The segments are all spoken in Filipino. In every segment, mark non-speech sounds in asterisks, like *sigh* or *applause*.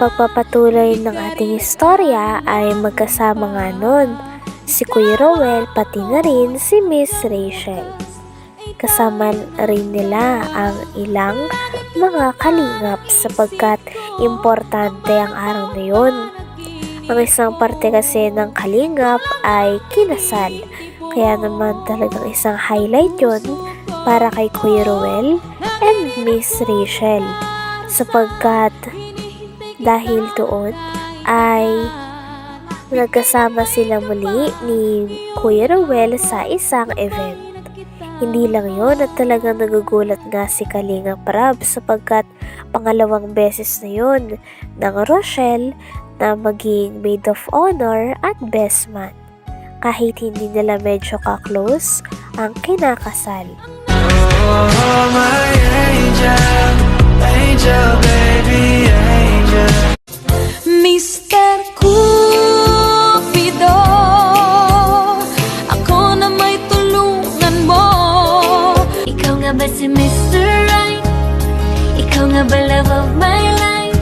Pagpapatuloy ng ating istorya ay magkasama nga nun si Kuya Rowell pati na rin si Miss Rachel. Kasama rin nila ang ilang mga kalingap sapagkat importante ang araw na yun. Ang isang parte kasi ng kalingap ay kinasal. Kaya naman talagang isang highlight yun para kay Kuya Rowell and Miss Rachel. Sapagkat dahil doon ay nagkasama sila muli ni Kuya Rowell sa isang event. Hindi lang yon at talagang nagugulat nga si Kalinga Prab sapagkat pangalawang beses na yon ng Rochelle na maging maid of honor at best man. Kahit hindi nila medyo ka-close ang kinakasal. Oh, my angel, angel, baby. Mr. Cupido Ako na may tulungan mo Ikaw nga ba si Mr. Right? Ikaw nga ba love of my life?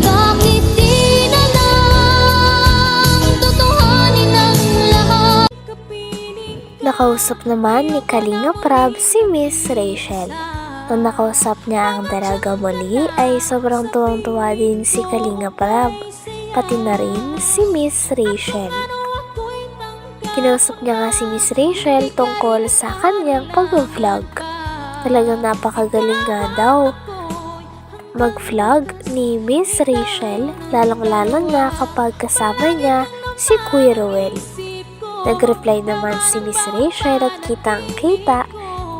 Bakit di na lang ang lahat? Nakausap naman ni Kalinga Prab si Miss Rachel. Nung nakausap niya ang dalaga muli ay sobrang tuwang-tuwa din si Kalinga Prab, pati na rin si Miss Rachel. Kinausap niya nga si Miss Rachel tungkol sa kanyang pag-vlog. Talagang napakagaling nga daw mag-vlog ni Miss Rachel, lalong-lalo na kapag kasama niya si Kuya Ruel. Nag-reply naman si Miss Rachel at kitang-kita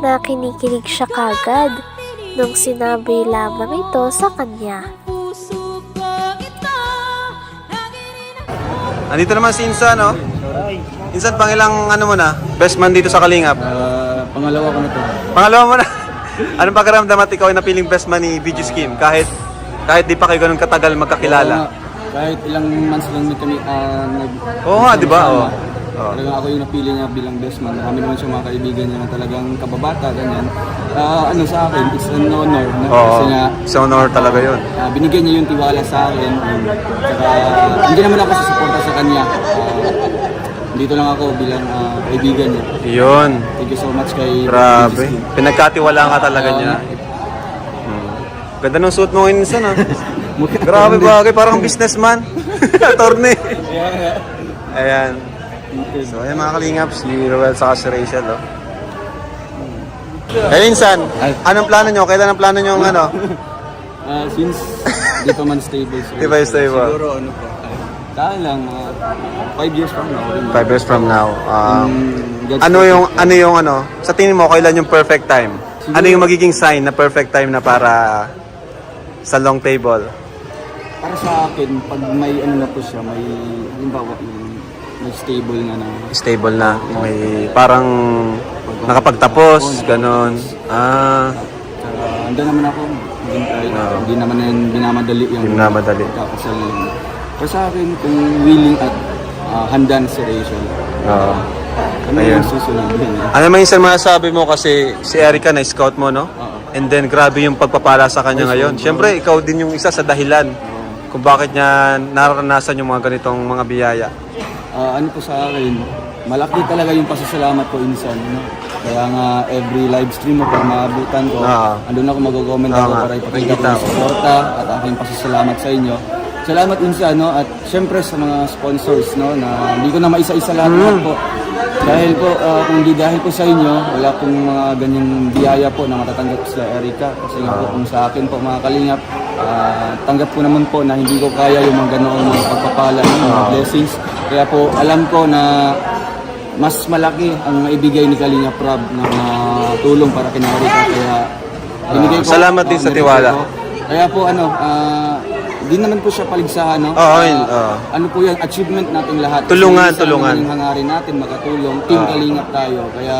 na kinikilig siya kagad nung sinabi lamang ito sa kanya. Andito naman si Insan, no? Insan, pangilang ano mo na? Best man dito sa Kalingap. Ah, pangalawa ko na to. Pangalawa mo na. *laughs* Anong pakiramdam at ikaw ay napiling best man ni BG Scheme? Kahit, kahit di pa kayo ganun katagal Oo magkakilala. nga, kahit ilang months lang din kami ah, nag... Oo nga, di ba? Oo. Oo. Talagang ako yung napili niya bilang best man. Marami naman siya mga kaibigan niya na talagang kababata, ganyan. Ah, ano sa akin, it's an honor. No? Oo. Kasi nga, Sa honor talaga yun. ah, binigyan niya yung tiwala sa akin. Tsaka, hindi naman ako susuporta sa kanya. Ah, dito lang ako bilang ah, kaibigan niya. Yun. Thank you so much kay Grabe. Pinagkatiwalaan ka talaga Oo. niya. Hmm. Ganda ng suit mo ngayon, ah. *laughs* Mukha- Grabe bagay, parang businessman. *laughs* Attorney. Ayan. So, ayan mga kalingap, si Roel saka si Rachel, oh. Eh, Insan, anong plano nyo? Kailan ang plano nyo ang ano? *laughs* Ah, since di pa man stable. *laughs* So, Di pa stable. Siguro ano po. Dahil lang, mga 5 years from now. rin. Five years from now. Um, God's ano yung, ano yung ano? Sa tingin mo, kailan yung perfect time? Ano yung magiging sign na perfect time na para sa long table? Para sa akin, pag may ano na po siya, may, halimbawa, yung stable na na. Stable na. May parang nakapagtapos, ganon. Ah, Tsaka, andun naman ako. Hindi, Oo. hindi naman yan binamadali yung binamadali. kakasal. Pero sa akin, kung willing at ah, handa na si Rachel, oo. ano Ayun. yung susunod eh. Ano naman yung masasabi mo kasi si Erica na scout mo, no? Oo. And then grabe yung pagpapala sa kanya ngayon. Siyempre, ikaw din yung isa sa dahilan kung bakit niya naranasan yung mga ganitong mga biyaya. Ah, ano po sa akin, malaki talaga yung pasasalamat ko insan. No? Kaya nga every live stream mo pag maabutan ko, Oo. andun ako mag-comment ako nga, para ipakita ko yung suporta at aking pasasalamat sa inyo. Salamat insan no at syempre sa mga sponsors no na hindi ko na maisa-isa lahat Mm. po. Dahil po ah, kung di dahil po sa inyo, wala pong mga ganyang biyaya po na matatanggap sa Erica kasi nga po kung sa akin po mga kalingap Ah, tanggap ko naman po na hindi ko kaya yung mga ganoong mga pagpapala, mga blessings. Kaya po alam ko na mas malaki ang maibigay ni Kalinga Prab na ah, tulong para kina Rika. Kaya binigay ko. salamat din ah, sa tiwala. ko. Kaya po ano, ah, di naman po siya paligsahan, no? Oo, Ah, yun, oo. Ano po yung achievement nating lahat. Tulungan, isa tulungan. naman Yung hangarin natin, makatulong. Team. Kalingap tayo. Kaya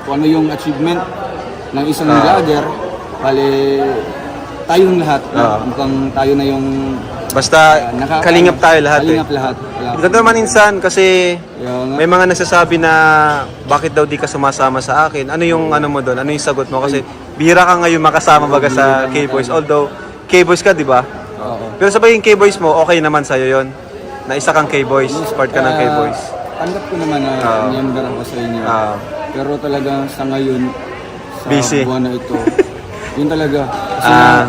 kung ano yung achievement ng isang vlogger, bali tayong lahat. no? Oo. Mukhang tayo na yung Basta ah, naka- kalingap tayo lahat eh. Kalingap lahat. Kaya, Ganito naman insan kasi nga, may mga nagsasabi na bakit daw di ka sumasama sa akin. Ano yung ano mo doon? Ano yung sagot mo? Kasi bira ka ngayon makasama baga sa K-Boys. Although K-Boys ka, di ba? oo. Pero sabay yung K-Boys mo, okay naman sa'yo yon Na isa kang K-Boys, part ka ng K-Boys. Tanggap ko naman na member ako sa inyo. Ah. Pero talagang sa ngayon, sa Busy. buwan na ito, *laughs* yun talaga. Kasi Ah.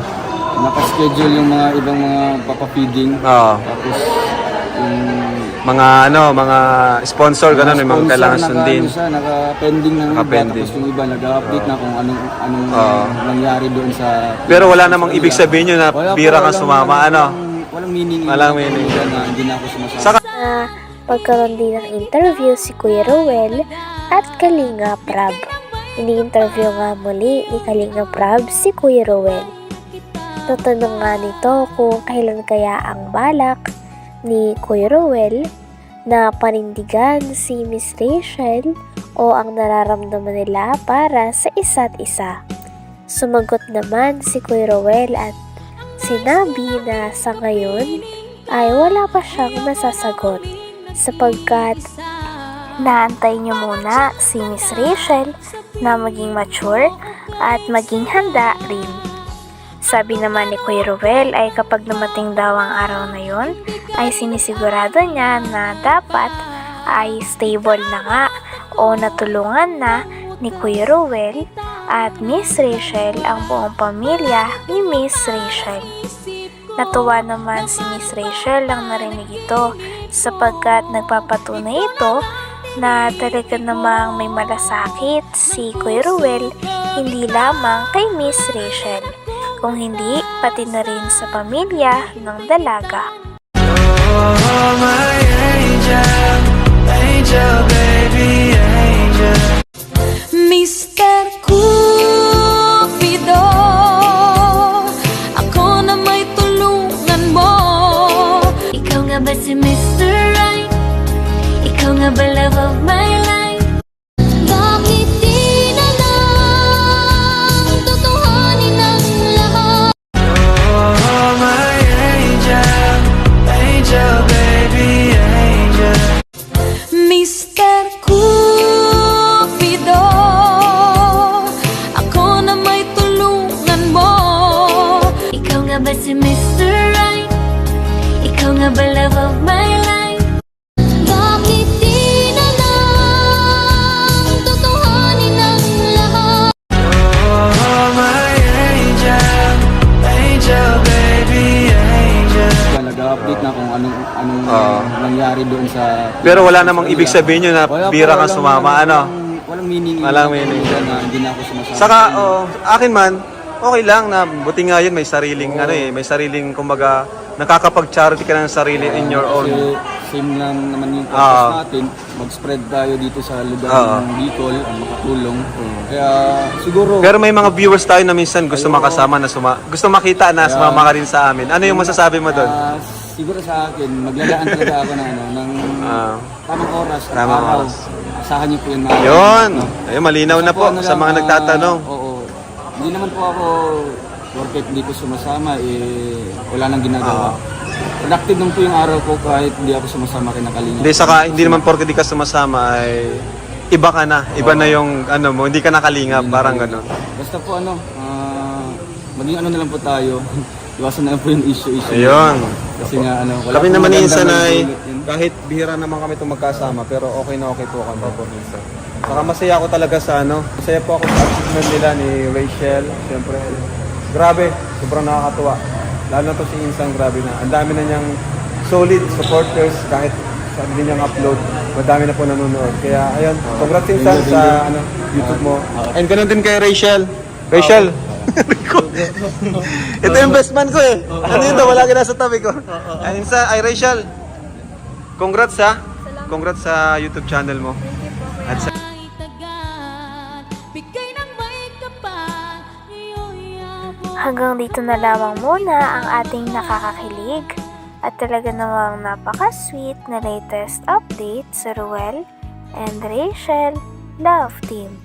Nakaschedule yung mga ibang mga papapiding. Oo. Tapos yung Mga ano, mga sponsor, ganun, may mga kailangan naka- sundin. Ano siya, naka-pending ng iba. Naka-pending. Tapos yung iba, nag-update na kung anong, anong Oo. nangyari doon sa... Pero wala namang ibig sabihin yun na Wala po, bira kang walang- sumama, ano? Walang, walang meaning. yun. Walang meaning. Na hindi na ako sumasama. Saka, na pagkaroon din ng interview si Kuya Rowel at Kalinga Prab. Ini-interview nga muli ni Kalinga Prab si Kuya Rowel. Natanong nga nito kung kailan kaya ang balak ni Kuya Rowel na panindigan si Miss Rachel o ang nararamdaman nila para sa isa't isa. Sumagot naman si Kuya Rowel at sinabi na sa ngayon ay wala pa siyang nasasagot sapagkat naantay niyo muna si Miss Rachel na maging mature at maging handa rin. Sabi naman ni Kuya Ruel ay kapag dumating daw ang araw na yon ay sinisigurado niya na dapat ay stable na nga o natulungan na ni Kuya Ruel at Miss Rachel ang buong pamilya ni Miss Rachel. Natuwa naman si Miss Rachel lang narinig ito sapagkat nagpapatunay ito na talaga namang may malasakit si Kuya Ruel hindi lamang kay Miss Rachel kung hindi pati na rin sa pamilya ng dalaga. Oh, anong, anong Oo. nangyari doon sa... pero wala namang ibig sabihin yun na Wala po, bira kang walang- sumama, ano? Walang, walang meaning. yun. Walang meaning. Na hindi na ako sumasama. Saka, oh, akin man, okay lang na buti nga yun, may sariling, ano eh, may sariling, kumbaga, nakakapag-charity ka ng sarili in your Kasi own. same lang naman yung Oo. purpose natin. Mag-spread tayo dito sa lugar Oo. ng Bicol, ang makatulong. Kaya siguro, Pero may mga viewers tayo na minsan gusto makasama na suma gusto makita na sumama ka rin sa amin. Ano yung masasabi mo doon? ah, siguro sa akin, maglalaan talaga ako ng, ano, ng Ah. tamang oras, Tamang araw. oras. Asahan niyo po yun. mga Yun. no? Ayun, malinaw na po ano sa lang, mga ah, nagtatanong. Oo. Hindi naman po ako worket dito sumasama, eh, wala nang ginagawa. Productive lang po yung araw ko kahit hindi ako sumasama kay Nakalinga. Hindi saka hindi naman porke di ka sumasama ay iba ka na. Iba na yung ano mo, hindi ka nakalingap, parang gano'n. Basta po ano, ah, maging ano na lang po tayo. *laughs* Iwasan na lang po yung issue-issue. Ayun. Kasi nga ano, wala Kami naman ni magandang Insan ay nagdulot yun. kahit bihira naman kami itong magkasama pero okay na okay po kami po minsan. Saka masaya ako talaga sa ano, masaya po ako sa achievement nila ni Rachel. Siyempre, grabe, sobrang nakakatuwa. Lalo na to si Insan, grabe na. Ang dami na niyang solid supporters kahit sa hindi niyang upload. Madami na po nanonood. Kaya ayun, congrats Insan sa ano, YouTube mo. And ganun din kay Rachel. Rachel, Ito yung best man ko eh. Nandito, wala ka nasa tabi ko. Ayun sa, ay Rachel. Congrats ha. Congrats sa YouTube channel mo. At sa Hanggang dito na lamang muna ang ating nakakakilig at talaga namang napaka-sweet na latest update sa Ruel and Rachel Love Team.